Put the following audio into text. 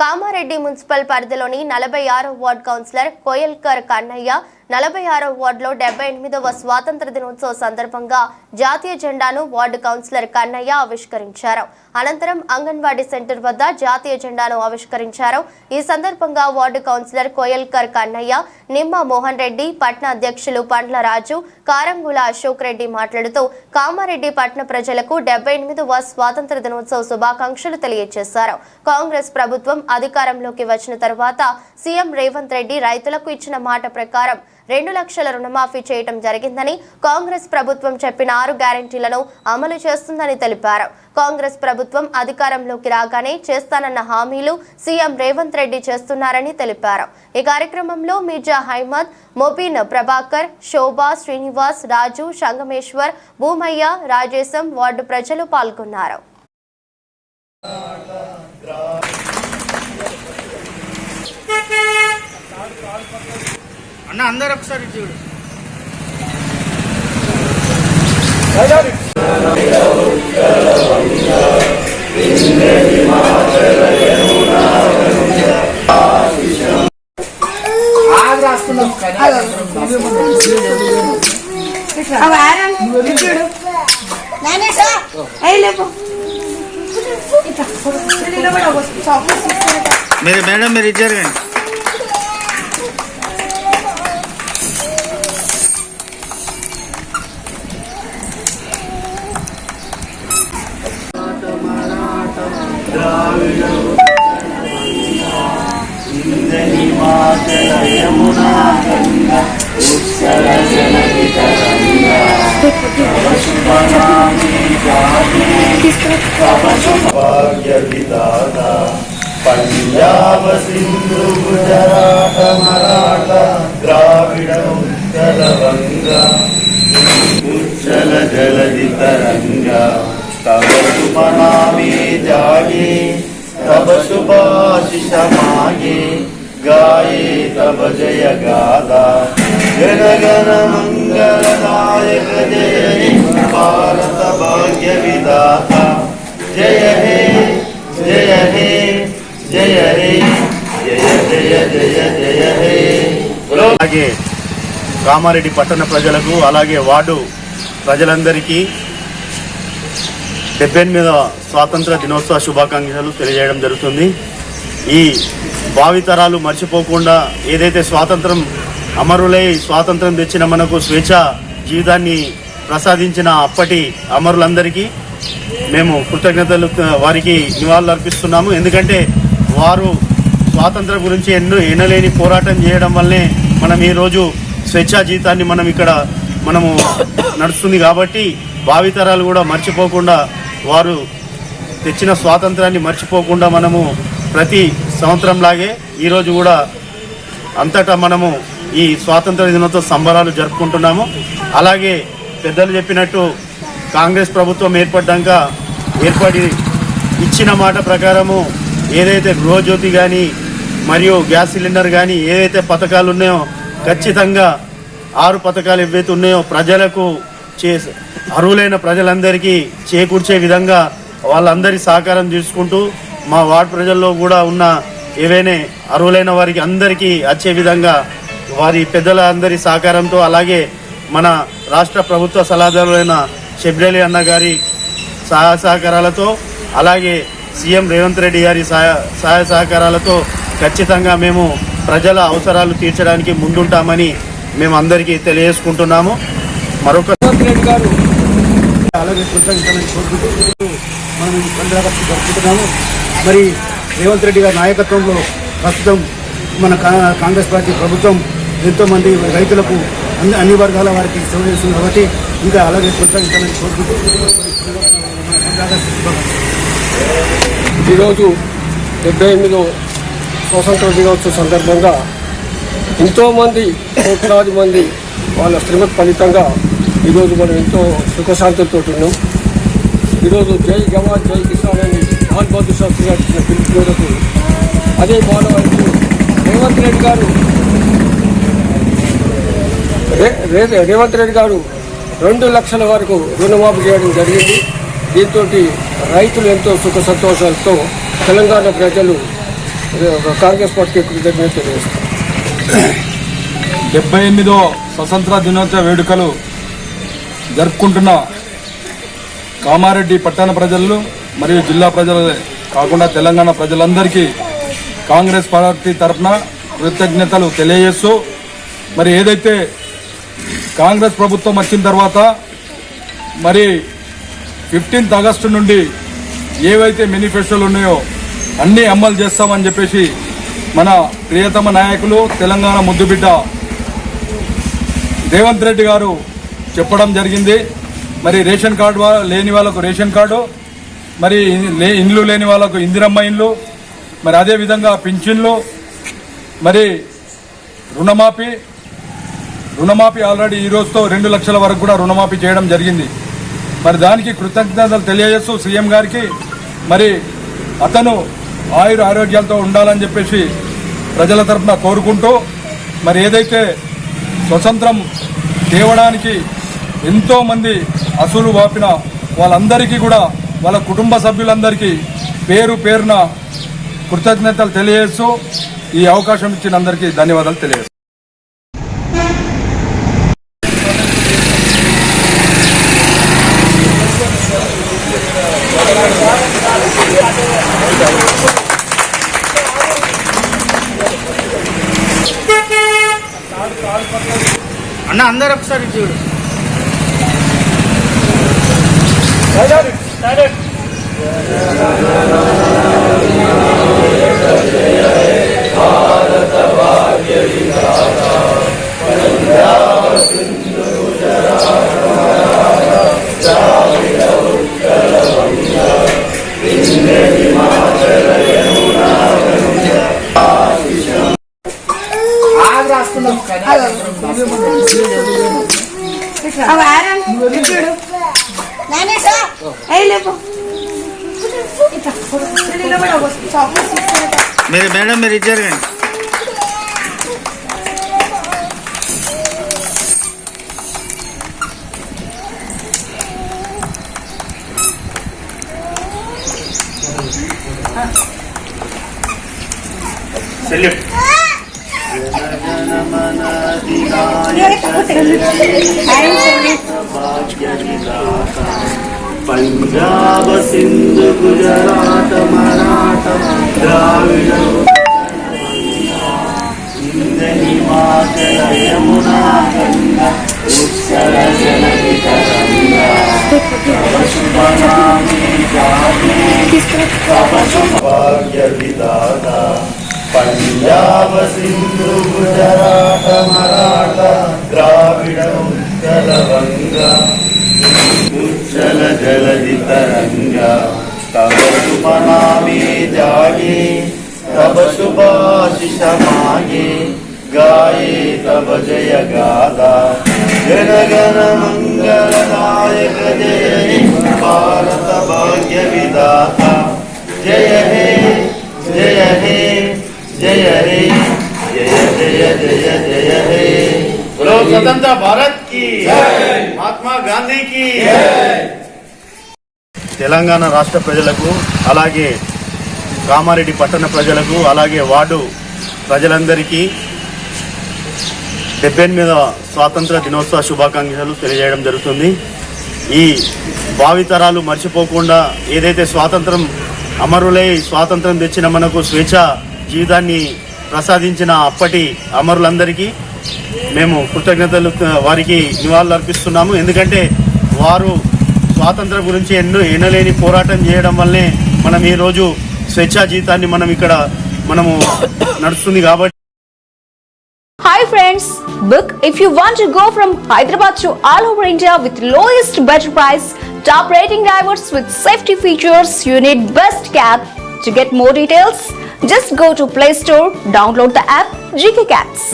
Kamareddy municipal పరిధిలోని నలభై ఆరో వార్డ్ కౌన్సిలర్ కోయల్కర్ కన్నయ్య నలభై ఆరో వార్డులో డెబ్బై ఎనిమిదవ స్వాతంత్ర దినోత్సవ సందర్భంగా జాతీయ జెండాను వార్డు కౌన్సిలర్ కన్నయ్య ఆవిష్కరించారు. అనంతరం అంగన్వాడీ సెంటర్ వద్ద జాతీయ జెండాను ఆవిష్కరించారు. ఈ సందర్భంగా వార్డు కౌన్సిలర్ కోయల్కర్ కన్నయ్య నిమ్మ మోహన్ రెడ్డి పట్న అధ్యక్షులు పండ్ల రాజు కారంగుల అశోక్ రెడ్డి మాట్లాడుతూ కామారెడ్డి పట్న ప్రజలకు డెబ్బై ఎనిమిదవ స్వాతంత్ర దినోత్సవ శుభాకాంక్షలు తెలియజేశారు. కాంగ్రెస్ ప్రభుత్వం అధికారంలోకి వచ్చిన తర్వాత సీఎం రేవంత్ రెడ్డి రైతులకు ఇచ్చిన మాట ప్రకారం రెండు లక్షల రుణమాఫీ చేయటం జరిగిందని కాంగ్రెస్ ప్రభుత్వం చెప్పిన ఆరు గ్యారంటీలను అమలు చేస్తుందని తెలిపారు. కాంగ్రెస్ ప్రభుత్వం అధికారంలోకి రాగానే చేస్తానన్న హామీలు సీఎం రేవంత్ రెడ్డి చేస్తున్నారని తెలిపారు. ఈ కార్యక్రమంలో మీర్జా హైమద్ మొబీన్ ప్రభాకర్ శోభా శ్రీనివాస్ రాజు సంగమేశ్వర్ భూమయ్య రాజేశం వార్డు ప్రజలు పాల్గొన్నారు. అన్న అందరు ఒకసారి చూడు. మీరు మేడం మీరు ఇచ్చారు కానీ భాగ్యవిధాత పంజాబ సింధు గుజరాట మరాఠ ద్రావిడ ఉత్తర వంగ ఉచ్చల జలది తరంగ తవ సుమనామే జాగే తవ సుభాషిష మాగే గాయే తవ జయ గాదా జన మంగళదాయక జయ భారత భాగ్య విధాత జయ హే జయ హే జయ హే జయ జయ జయ జయ హే అలాగే కామారెడ్డి పట్టణ ప్రజలకు అలాగే వార్డు ప్రజలందరికీ డెబ్బై ఎనిమిదవ స్వాతంత్ర దినోత్సవ శుభాకాంక్షలు తెలియజేయడం జరుగుతుంది. ఈ భావితరాలు మర్చిపోకుండా ఏదైతే స్వాతంత్రం అమరులై స్వాతంత్రం తెచ్చిన మనకు స్వేచ్ఛ జీవితాన్ని ప్రసాదించిన అప్పటి అమరులందరికీ మేము కృతజ్ఞతలు వారికి నివాళులు అర్పిస్తున్నాము ఎందుకంటే వారు స్వాతంత్రం గురించి ఎన్నో ఎనలేని పోరాటం చేయడం వల్లే మనం ఈరోజు స్వేచ్ఛా జీవితాన్ని మనం ఇక్కడ మనము నడుస్తుంది కాబట్టి భావితరాలు కూడా మర్చిపోకుండా వారు తెచ్చిన స్వాతంత్రాన్ని మర్చిపోకుండా మనము ప్రతి సంవత్సరం లాగే ఈరోజు కూడా అంతటా మనము ఈ స్వాతంత్ర దినోత్సవ సంబరాలు జరుపుకుంటున్నాము. అలాగే పెద్దలు చెప్పినట్టు కాంగ్రెస్ ప్రభుత్వం ఏర్పడ్డాక ఏర్పడి ఇచ్చిన మాట ప్రకారము ఏదైతే గృహజ్యోతి కానీ మరియు గ్యాస్ సిలిండర్ కానీ ఏదైతే పథకాలు ఉన్నాయో ఖచ్చితంగా ఆరు పథకాలు ఏవైతే ఉన్నాయో ప్రజలకు చే అర్హులైన ప్రజలందరికీ చేకూర్చే విధంగా వాళ్ళందరి సహకారం తీసుకుంటూ మా వార్డ్ ప్రజల్లో కూడా ఉన్న ఏవైనా అర్హులైన వారికి అందరికీ వచ్చే విధంగా వారి పెద్దల అందరి సహకారంతో అలాగే మన రాష్ట్ర ప్రభుత్వ సలహాదారులైన షెబ్రేలి అన్న గారి సహాయ సహకారాలతో అలాగే సీఎం రేవంత్ రెడ్డి గారి సహాయ సహాయ సహకారాలతో ఖచ్చితంగా మేము ప్రజల అవసరాలు తీర్చడానికి ముందుంటామని మేము అందరికీ తెలియజేసుకుంటున్నాము. మరొక రెడ్డి గారు అలాగే కోరుకుంటూ మనం ఈ మరి రేవంత్ రెడ్డి గారి నాయకత్వంలో ప్రస్తుతం మన కాంగ్రెస్ పార్టీ ప్రభుత్వం ఎంతోమంది రైతులకు అన్ని అన్ని వర్గాల వారికి సేవ చేస్తుంది కాబట్టి ఇంకా అలాగే కొనసాగించాలని కోరుకుంటూ ఈరోజు డెబ్బై ఎనిమిదో స్వతంత్ర దినోత్సవ సందర్భంగా ఎంతోమంది కోట్లాది మంది వాళ్ళ శ్రమ ఫలితంగా ఈరోజు మనం ఎంతో సుఖశాంతులతో ఉన్నాం. ఈరోజు జై జవాన్ జై కిసాన్ అని మోహన్ బాబు శాస్త్రి గారు ఇచ్చిన పిలుపు మేరకు అదే మానవాళికి రేవంత్ రెడ్డి గారు. రే- రే- రేవంత్ రెడ్డి గారు రెండు లక్షల వరకు రుణమాఫీ చేయడం జరిగింది. దీంతో రైతులు ఎంతో సుఖ సంతోషాలతో తెలంగాణ ప్రజలు కాంగ్రెస్ పార్టీ కృతజ్ఞత తెలియజేస్తారు డెబ్బై ఎనిమిదో స్వతంత్ర దినోత్సవ వేడుకలు జరుపుకుంటున్న కామారెడ్డి పట్టణ ప్రజలు మరియు జిల్లా ప్రజలే కాకుండా తెలంగాణ ప్రజలందరికీ కాంగ్రెస్ పార్టీ తరఫున కృతజ్ఞతలు తెలియజేస్తూ మరి ఏదైతే కాంగ్రెస్ ప్రభుత్వం వచ్చిన తర్వాత మరి ఫిఫ్టీన్త్ ఆగస్టు నుండి ఏవైతే మేనిఫెస్టోలు ఉన్నాయో అన్నీ అమలు చేస్తామని చెప్పేసి మన ప్రియతమ నాయకులు తెలంగాణ ముద్దుబిడ్డ రేవంత్ రెడ్డి గారు చెప్పడం జరిగింది. మరి రేషన్ కార్డు లేని వాళ్ళకు రేషన్ కార్డు మరి లే- ఇండ్లు లేని వాళ్ళకు ఇందిరమ్మ ఇండ్లు మరి అదేవిధంగా పింఛన్లు మరి రుణమాఫీ రుణమాఫీ ఆల్రెడీ ఈ రోజుతో రెండు లక్షల వరకు కూడా రుణమాఫీ చేయడం జరిగింది. మరి దానికి కృతజ్ఞతలు తెలియజేస్తూ సీఎం గారికి మరి అతను ఆయుర ఆరోగ్యాలతో ఉండాలని చెప్పేసి ప్రజల తరఫున కోరుకుంటూ మరి ఏదైతే స్వతంత్రం తేవడానికి ఎంతోమంది అసలు వాపిన వాళ్ళందరికీ కూడా వాళ్ళ కుటుంబ సభ్యులందరికీ పేరు పేరున కృతజ్ఞతలు తెలియజేస్తూ ఈ అవకాశం ఇచ్చిన అందరికీ ధన్యవాదాలు తెలియజేస్తాను అన్న అందరు ఒకసారి ఇటు చూడు మీరు మేడం మీరు ఇచ్చారు కానీ సెల్యూట్ పంజాబ సింధు గుజరాత మరాఠ ద్రావిడ హిమాచల యమునా గంగా ఉత్తర జనని పంజాబ సింధు గుజరాట మరాఠ ద్రావిడ ఉత్తర వంగా जलजित रंगा तब शुभ नामे जागे तव शुभाशिषमागे गाये तब जय गादा नायक जय हे विदाता जय हे जय हे जय हे जय जय जय जय हे। स्वतंत्र भारत की। महात्मा गांधी की। తెలంగాణ రాష్ట్ర ప్రజలకు అలాగే కామారెడ్డి పట్టణ ప్రజలకు అలాగే వార్డు ప్రజలందరికీ డెబ్బై ఎనిమిదవ స్వాతంత్ర దినోత్సవ శుభాకాంక్షలు తెలియజేయడం జరుగుతుంది. ఈ భావితరాలు మర్చిపోకుండా ఏదైతే స్వాతంత్రం అమరులై స్వాతంత్రం తెచ్చిన మనకు స్వేచ్ఛ జీవితాన్ని ప్రసాదించిన అప్పటి అమరులందరికీ మేము కృతజ్ఞతలు వారికి నివాళులు అర్పిస్తున్నాము ఎందుకంటే వారు స్వాతంత్రం గురించి ఎన్నో ఎనలేని పోరాటం చేయడం వల్లే మనం ఈరోజు స్వేచ్ఛా జీవితాన్ని మనం ఇక్కడ మనము నడుస్తుంది కాబట్టి hi friends book if you want to go from Hyderabad to all over India with lowest better price top rating drivers with safety features unit best cab to get more details just go to play store download the app GK cabs